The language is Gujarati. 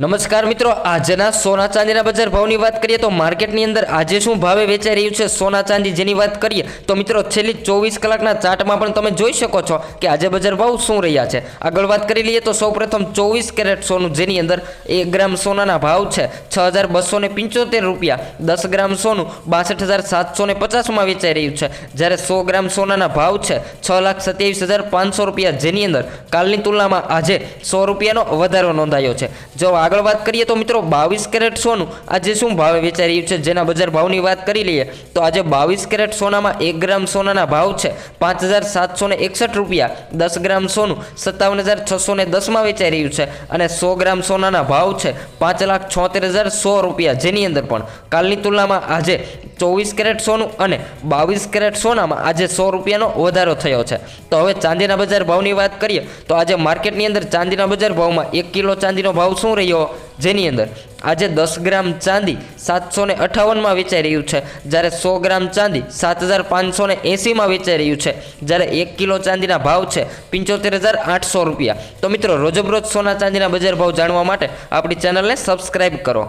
નમસ્કાર મિત્રો, આજના સોના ચાંદીના બજાર ભાવની વાત કરીએ તો માર્કેટની અંદર આજે શું ભાવે વેચાઈ રહ્યું છે સોના ચાંદી જેની વાત કરીએ તો મિત્રો, છેલ્લી ચોવીસ કલાકના ચાર્ટમાં પણ તમે જોઈ શકો છો કે આજે બજાર ભાવ શું રહ્યા છે. આગળ વાત કરી લઈએ તો સૌપ્રથમ ચોવીસ કેરેટ સોનું જેની અંદર એક ગ્રામ સોનાના ભાવ છે છ હજાર બસો ને પંચોતેર રૂપિયા, દસ ગ્રામ સોનું બાસઠ હજાર સાતસો ને પચાસમાં વેચાઈ રહ્યું છે. જ્યારે સો ગ્રામ સોનાના ભાવ છે છ લાખ સત્યાવીસ હજાર પાંચસો રૂપિયા જેની અંદર કાલની તુલનામાં આજે સો રૂપિયાનો વધારો નોંધાયો છે. જો આગળ વાત કરીએ તો મિત્રો બાવીસ કેરેટ સોનું આજે શું ભાવે વેચાઈ રહ્યું છે? જેના બજાર ભાવની વાત કરી લઈએ તો આજે બાવીસ કેરેટ સોનામાં એક ગ્રામ સોનાના ભાવ છે. પાંચ હજાર સાતસો એકસઠ રૂપિયા, દસ ગ્રામ સોનું સત્તાવન હજાર છસો ને દસમાં વેચાઈ રહ્યું છે અને સો ગ્રામ સોનાના ભાવ છે પાંચ લાખ છોતેર હજાર સો રૂપિયા જેની અંદર પણ. કાલની તુલનામાં આજે ચોવીસ કેરેટ સોનું અને બાવીસ કેરેટ સોનામાં આજે સો રૂપિયાનો વધારો થયો છે. તો હવે ચાંદીના બજાર ભાવની વાત કરીએ, તો આજે માર્કેટની અંદર ચાંદીના બજાર ભાવમાં એક કિલો ચાંદીનો ભાવ શું રહ્યો? જેની અંદર આજે દસ ગ્રામ ચાંદી સાતસો ને અઠાવનમાં વેચાઈ રહ્યું છે. જ્યારે સો ગ્રામ ચાંદી સાત હજાર પાંચસો ને એંસીમાં વેચાઈ રહ્યું છે. જ્યારે એક કિલો ચાંદીના ભાવ છે પંચોતેર હજાર આઠસો રૂપિયા. તો મિત્રો, રોજબરોજ સોના ચાંદીના બજાર ભાવ જાણવા માટે આપણી ચેનલને સબસ્ક્રાઇબ કરો.